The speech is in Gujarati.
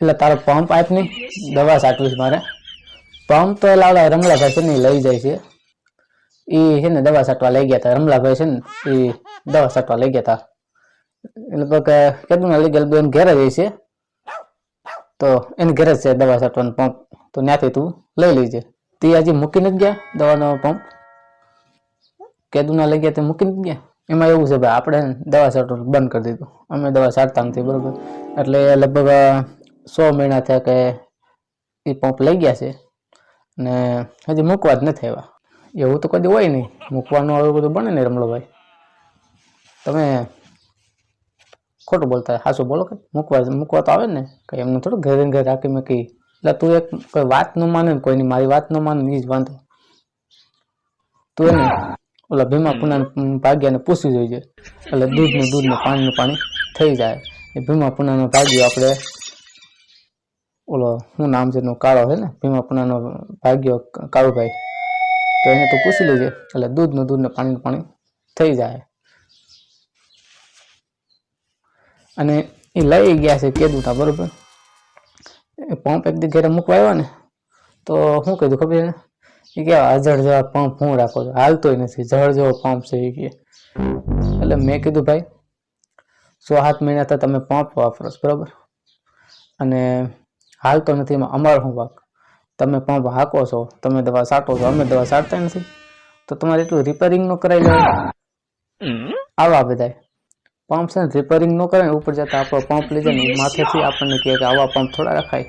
એટલે તારો પંપ આપ ને દવા સાટવી છે મારે. પંપ તો એટલે આવડા રમલાભાઈ છે ને લઈ જાય છે. એ છે ને, દવા સાટવા લઈ ગયા હતા રમલાભાઈ છે ને, એ દવા સાટવા લઈ ગયા હતા લગભગ કેટલું લઈ ગયા બેન ઘેર જ છે. તો એને ઘેર જ છે દવા સાટવાનો પંપ તો ત્યાંથી તું લઈ લેજે. તે હજી મૂકી નથી ગયા દવાનો પંપ કેદુના લઈ ગયા તે મૂકી નથી ગયા? એમાં એવું છે, ભાઈ, આપણે દવા છાંટવાનું બંધ કરી દીધું. અમે દવા છાંટતા નથી, બરોબર? એટલે લગભગ સો મહિના થયા કે એ પંપ લઈ ગયા છે ને હજી મૂકવા જ નથી આવ્યા. એવું તો કદી હોય નહીં. મૂકવાનું આવું બધું બને ને રમલોભાઈ તમે ખોટું બોલતા હાસું બોલો કે મૂકવા મૂકવા તો આવે ને કંઈ એમને થોડું ઘરે ઘરે રાખી મૂકી. એટલે તું એક કોઈ વાત ન માને કોઈની મારી વાત ન માને એ જ વાંધો. તું એને ઓલા ભીમા પુના ભાગ્યાને પૂછી જોઈજે. એટલે દૂધ ને દૂધ ને પાણી પાણી થઈ જાય. એ ભીમા પુનાનો ભાગ્યો આપણે ઓલો, શું નામ છે એનો? કાળો છે ને? ભીમાપણાનો ભાગ્યો કાળુભાઈ. તો એને તો પૂછી લેજે. એટલે દૂધનું, દૂધને પાણીનું પાણી થઈ જાય. અને એ લઈ ગયા છે કેદુતા, બરોબર? પંપ એક ઘેરે મૂકવા આવ્યા ને, તો શું કીધું ખબર એ કે અજળ જેવા પંપ હું રાખો છો? હાલતોય નથી. જળ જેવો પંપ છે એ કે. એટલે મેં કીધું, ભાઈ, સો સાત મહિના તો તમે પંપ વાપરો છો, બરોબર? અને હાલતો નથી એમાં અમારો શું વાક. તમે પંપ હાકો છો, તમે દવા સાટો છો, અમે દવા સાટતા નથી. તો તમારે એટલું રિપેરિંગ નો કરાવી લેવાય આવા બધાય. પંપ છે ને રિપેરિંગ નો કરાય, ઉપર જતા આપણો પંપ લઈ જાય માથેથી આપણને કહે કે આવા પંપ થોડા રખાય.